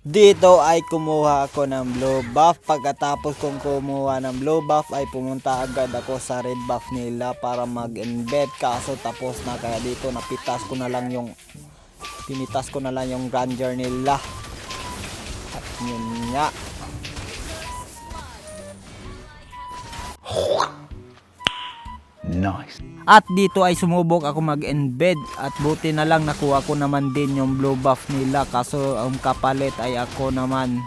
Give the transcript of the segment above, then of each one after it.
Dito ay kumuha ako ng blue buff. Pagkatapos kong kumuha ng blue buff ay pumunta agad ako sa red buff nila para mag-embed. Kaso tapos na kaya dito napitas ko na lang yung pinitas ko na lang yung grandeur nila. At yun nga. Nice. At dito ay sumubok ako mag-embed at buti na lang nakuha ko naman din yung blue buff nila kaso ang kapalit ay ako naman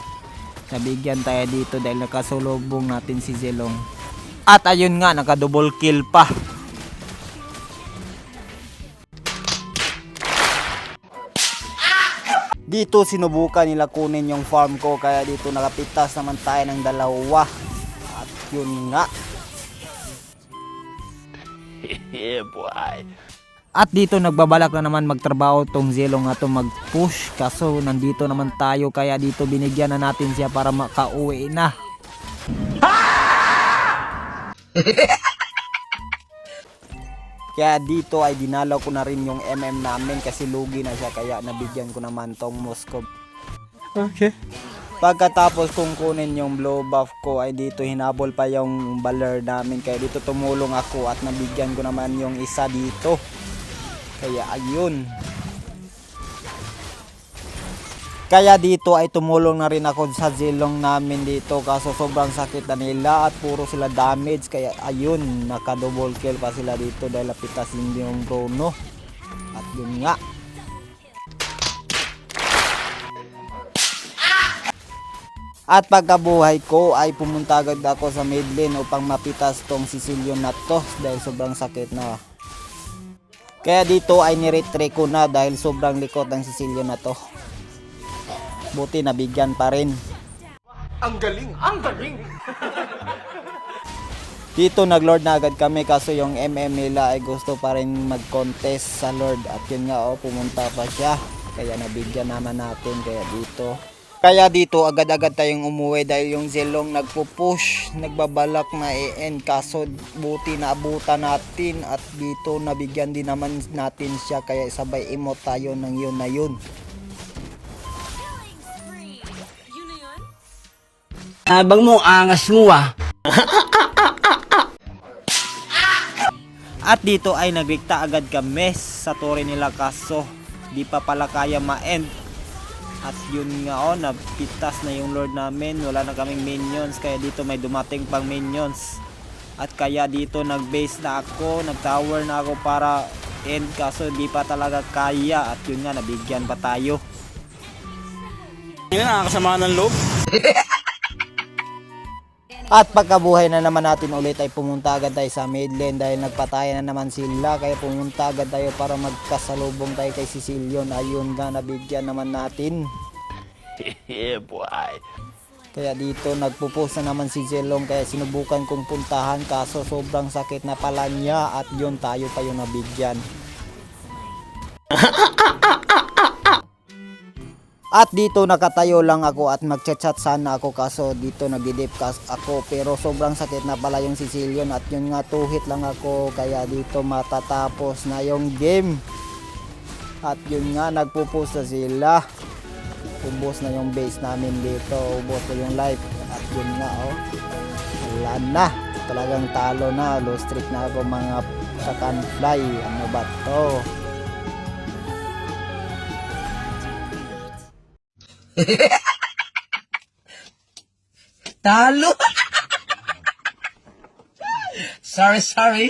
nabigyan tayo dito dahil nakasulubong natin si Zelong. At ayun nga naka double kill pa. Dito sinubukan nila kunin yung farm ko kaya dito nakapitas naman tayo ng dalawa. At yun nga. Yeah, boy. At dito nagbabalak na naman magtrabaho tong Zelo nga to mag-push kaso nandito naman tayo kaya dito binigyan na natin siya para makauwi na. kaya dito ay dinalaw ko na rin yung MM namin kasi lugi na siya kaya nabigyan ko naman tong Moscow. Okay. Pagkatapos kong kunin yung blow buff ko ay dito hinabol pa yung baler namin kaya dito tumulong ako at nabigyan ko naman yung isa dito. Kaya ayun. Kaya dito ay tumulong na rin ako sa zilong namin dito kaso sobrang sakit na nila at puro sila damage kaya ayun naka double kill pa sila dito dahil lapitas hindi yung Bruno. At yun nga. At pagkabuhay ko ay pumunta agad ako sa mid lane upang mapitas tong Sicilian na to dahil sobrang sakit na. Kaya dito ay niretre ko na dahil sobrang likot ng Sicilian na to. Buti nabigyan pa rin. Ang galing, ang galing. Dito nag-lord na agad kami kaso yung MM nila ay gusto pa rin mag-contest sa lord at yun nga oh pumunta pa siya. Kaya nabigyan naman natin kaya dito. Kaya dito agad-agad tayong umuwi dahil yung Zelong nagpo-push, nagbabalak na i-end kaso buti na abutan natin at dito nabigyan din naman natin siya kaya sabay emote tayo ng yun na yun. Abang mo, angas mo ah. At dito ay nagrikta agad kami sa tore nila kaso di pa pala kaya ma-end. At yun nga oh, napitas na yung lord namin. Wala na kaming minions kaya dito may dumating pang minions. At kaya dito nag-base na ako, nag-tower na ako para end kaso di pa talaga kaya. At yun nga, nabigyan pa tayo. Yan, nakakasama ng loob. At pagkabuhay na naman natin ulit ay pumunta agad tayo sa mid lane dahil nagpatayan na naman sila. Kaya pumunta agad tayo para magkasalubong tayo kay Sicilion ayun nga nabigyan naman natin. Yeah, boy. kaya dito nagpupus na naman si Zelong kaya sinubukan kong puntahan kaso sobrang sakit na pala niya at yun tayo pa yung nabigyan At dito nakatayo lang ako at magchat-chat sana ako kaso dito nagdidip ako pero sobrang sakit na pala yung Sicilian at yun nga tuhit lang ako kaya dito matatapos na yung game. At yun nga nagpupus na sila. Ubos na yung base namin dito, ubos na yung life at yun nga oh. Wala na. Talagang talo na, low streak na ako mga sakan fly. Ano ba to? Talo. sorry, sorry.